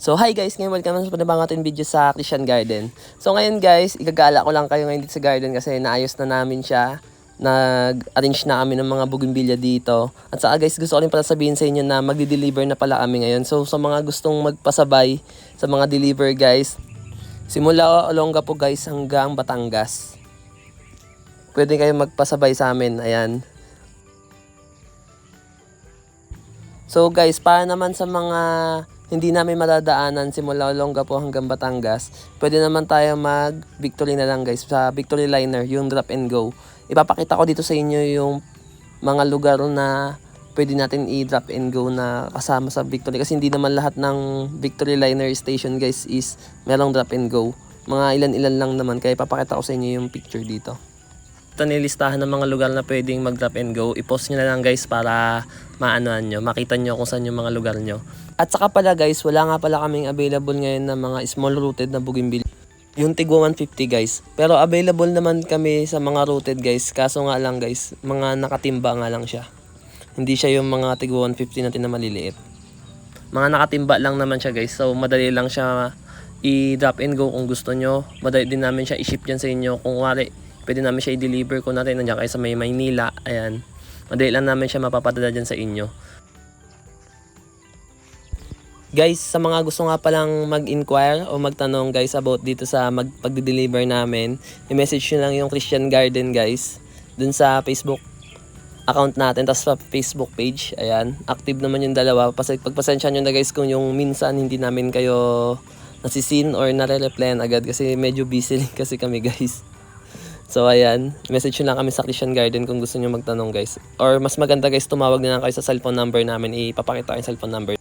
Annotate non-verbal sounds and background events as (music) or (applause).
So hi guys, ngayon welcome sa panibang ating video sa Christian Garden. So ngayon guys, igagala ko lang kayo ngayon dito sa garden kasi naayos na namin siya. Nag-arrange na kami ng mga bougainvillea dito. At saka guys, gusto ko rin pala sabihin sa inyo na magdi-deliver na pala kami ngayon. So sa mga gustong magpasabay sa mga deliver guys, simula Olonga po guys hanggang Batangas. Pwede kayo magpasabay sa amin, ayan. So guys, para naman sa mga hindi namin madadaanan simula Olonga po hanggang Batangas, pwede naman tayo mag Victory na lang guys. Sa Victory Liner, yung drop and go. Ipapakita ko dito sa inyo yung mga lugar na pwede natin i-drop and go na kasama sa Victory. Kasi hindi naman lahat ng Victory Liner station guys is merong drop and go. Mga ilan-ilan lang naman. Kaya ipapakita ko sa inyo yung picture dito ito nilistahan ng mga lugar na pwedeng mag drop and go. I-post nyo na lang guys para maanoan nyo, makita nyo kung saan yung mga lugar nyo. At saka pala guys, wala nga pala kaming available ngayon na mga small rooted na bougainvillea. Yung Tigwa 150 guys. Pero available naman kami sa mga rooted guys. Kaso nga lang guys, mga nakatimba nga lang siya. Hindi siya yung mga Tigwa 150 natin na maliliit. Mga nakatimba lang naman siya guys. So madali lang siya i-drop and go kung gusto nyo. Madali din namin siya i-ship dyan sa inyo. Kung wari, pwede namin siya i-deliver kung natin nandiyan kayo sa may Maynila. Ayan. Madali lang namin siya mapapadala dyan sa inyo. Guys, sa mga gusto nga palang mag-inquire o magtanong guys about dito sa magpag-deliver namin, i-message nyo lang yung Christian Garden guys dun sa Facebook account natin tapos sa Facebook page. Ayan, active naman yung dalawa. Pas pagpasensya nyo na guys kung yung minsan hindi namin kayo nasisin or nare-replyan agad kasi medyo busy (laughs) kasi kami guys. So ayan, message nyo lang kami sa Christian Garden kung gusto nyo magtanong guys. Or mas maganda guys, tumawag na lang kayo sa cellphone number namin. Ipapakita ko yung cellphone number.